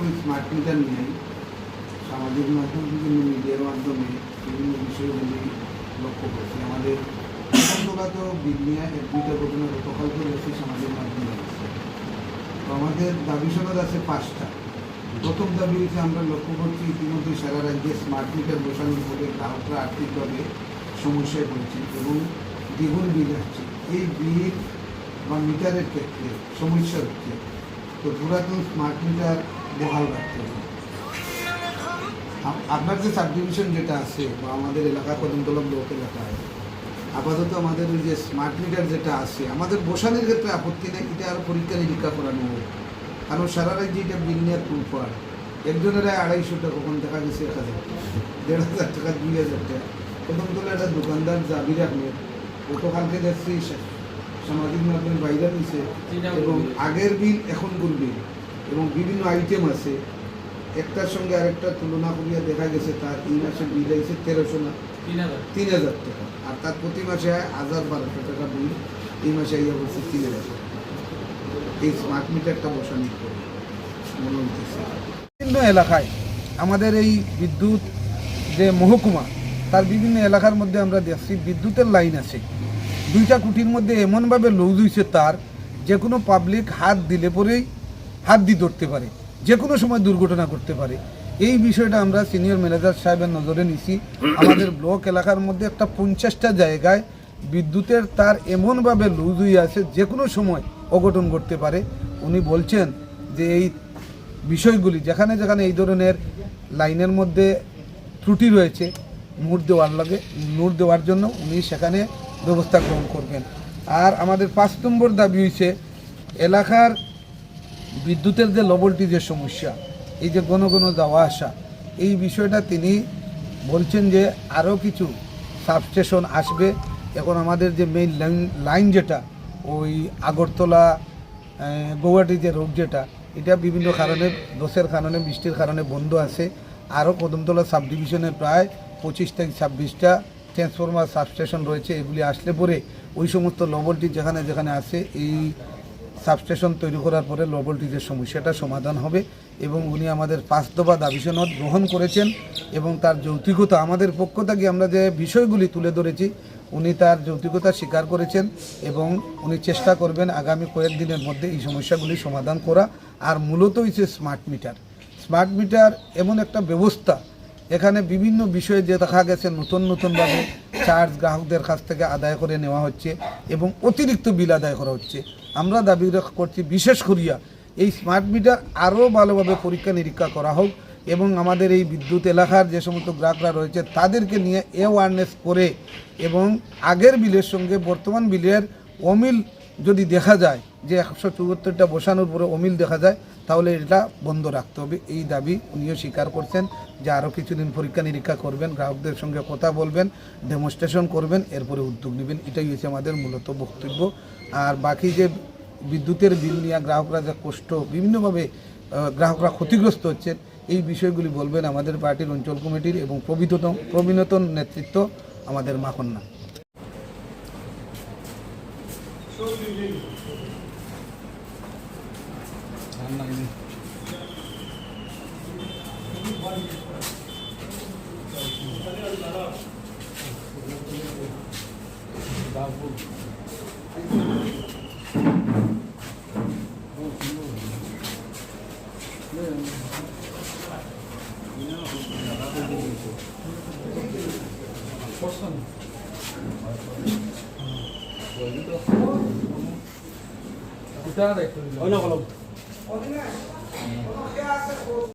সময় smart meter নিয়ে সামাজিক মাধ্যম বিভিন্ন মিডিয়ার মাধ্যমে বিভিন্ন বিষয়গুলি লক্ষ্য করছি। আমাদের প্রথমত বিজ্ঞা এক দুইটা ঘটনা তো বেশি সামাজিক মাধ্যমে তো আমাদের দাবি সনদ আছে পাঁচটা। প্রথম দাবি হচ্ছে আমরা লক্ষ্য করছি ইতিমধ্যে সারা রাজ্যে স্মার্ট মিটার বসানোর ফলে গ্রাহকরা আর্থিকভাবে সমস্যায় পড়ছে এবং দ্বিগুণ বিল আসছে। এই বিল বা মিটারের ক্ষেত্রে সমস্যা হচ্ছে। তো পুরাতন স্মার্ট মিটার বহাল রাখতে হবে আপনার যে সাবডিভিশন যেটা আছে বা আমাদের এলাকা কদমতলা ব্লক এলাকায় আপাতত আমাদের ওই যে স্মার্ট মিটার যেটা আছে আমাদের বসানোর ক্ষেত্রে আপত্তি নেই এটা আরও পরীক্ষা নিরীক্ষা করানো হোক। কারণ সারা রাজ্যে এটা বিল নেওয়ার টুলফার একজনের আড়াইশো টাকা কখন দেখা গেছে এক হাজার দেড় হাজার টাকা দুই হাজার টাকা। কদমতলা একটা দোকানদার জাবির আহমেদ গতকালকে দেখছি সা- সামাজিক মাধ্যমে বাইরে দিছে এবং আগের বিল এখনকার বিল? এবং বিভিন্ন আইটেম আছে। একটার সঙ্গে আরেকটা তুলনা করিয়া দেখা গেছে তার এই মাসে বিল আইছে তেরোশো না তিন হাজার। টাকা। আর তার প্রতি মাসে হাজার বারোশো টাকা বিল এই মাসে আইয়া বলছে তিন হাজার টাকা। এই স্মার্ট মিটারটা বসানোর পরে মনে হইতেছে বিভিন্ন এলাকায় আমাদের এই বিদ্যুৎ যে মহকুমা তার বিভিন্ন এলাকার মধ্যে আমরা দেখছি বিদ্যুতের লাইন আছে। দুইটা কুটির মধ্যে এমনভাবে লুজ হয়েছে তার যে কোনো পাবলিক হাত দিলে পরেই হাত দিয়ে ধরতে পারে যে কোনো সময় দুর্ঘটনা করতে পারে। এই বিষয়টা আমরা সিনিয়র ম্যানেজার সাহেবের নজরে নিছি। আমাদের ব্লক এলাকার মধ্যে একটা পঞ্চাশটা জায়গায় বিদ্যুতের তার এমনভাবে লুজ হয়ে আছে যে কোনো সময় অঘটন ঘটতে পারে। উনি বলছেন যে এই বিষয়গুলি, যেখানে যেখানে এই ধরনের লাইনের মধ্যে ত্রুটি রয়েছে নোট দেওয়ার লাগে নোট দেওয়ার জন্য উনি সেখানে ব্যবস্থা গ্রহণ করবেন। আর আমাদের পাঁচ নম্বর দাবি হয়েছে এলাকার বিদ্যুতের যে লবলটি যে সমস্যা, এই যে ঘন ঘন যাওয়া আসা, এই বিষয়টা তিনি বলছেন যে আরও কিছু সাবস্টেশন আসবে। এখন আমাদের যে মেইন লাইন লাইন যেটা, ওই আগরতলা গৌহাটি যে রোড যেটা, এটা বিভিন্ন কারণে দোষের কারণে, বৃষ্টির কারণে বন্ধ আছে। আরও কদমতলা সাব ডিভিশনে প্রায় পঁচিশ থেকে ছাব্বিশটা ট্রান্সফরমার সাবস্টেশন রয়েছে, এগুলি আসলে পরে ওই সমস্ত লবলটি যেখানে যেখানে আছে, এই সাবস্টেশন তৈরি করার পরে লো ভোল্টেজের সমস্যাটা সমাধান হবে এবং উনি আমাদের পাঁচ দফা দাবি সনদ গ্রহণ করেছেন এবং তার যৌক্তিকতা আমাদের পক্ষ থেকে আমরা যে বিষয়গুলি তুলে ধরেছি, উনি তার যৌক্তিকতা স্বীকার করেছেন এবং উনি চেষ্টা করবেন আগামী কয়েক দিনের মধ্যে এই সমস্যাগুলি সমাধান করা। আর মূলত হচ্ছে স্মার্ট মিটার। স্মার্ট মিটার এমন একটা ব্যবস্থা, এখানে বিভিন্ন বিষয়ে যে দেখা গেছে নতুন নতুনভাবে চার্জ গ্রাহকদের কাছ থেকে আদায় করে নেওয়া হচ্ছে এবং অতিরিক্ত বিল আদায় করা হচ্ছে। আমরা দাবি করছি বিশেষ করিয়া এই স্মার্ট মিটার আরও ভালোভাবে পরীক্ষা নিরীক্ষা করা হোক এবং আমাদের এই বিদ্যুৎ এলাকার যে সমস্ত গ্রাহকরা রয়েছে তাদেরকে নিয়ে অ্যাওয়ারনেস করে এবং আগের বিলের সঙ্গে বর্তমান বিলের অমিল যদি দেখা যায় যে একশো চুয়াত্তরটা বসানোর পরে অমিল দেখা যায়, তাহলে এটা বন্ধ রাখতে হবে। এই দাবি উনিও স্বীকার করছেন যে আরও কিছুদিন পরীক্ষা নিরীক্ষা করবেন, গ্রাহকদের সঙ্গে কথা বলবেন ডেমনস্ট্রেশন করবেন, এরপরে উদ্যোগ নেবেন। এটাই হচ্ছে আমাদের মূলত বক্তব্য। আর বাকি যে বিদ্যুতের বিল নিয়ে গ্রাহকরা যে কষ্ট, বিভিন্নভাবে গ্রাহকরা ক্ষতিগ্রস্ত হচ্ছেন, এই বিষয়গুলি বলবেন আমাদের পার্টির অঞ্চল কমিটির এবং প্রবীণতম প্রবীণতম নেতৃত্ব আমাদের 장난이네. 나고. 버스. ਚਾ ਦੇਖੋ ਉਹਨਾਂ ਕੋਲ।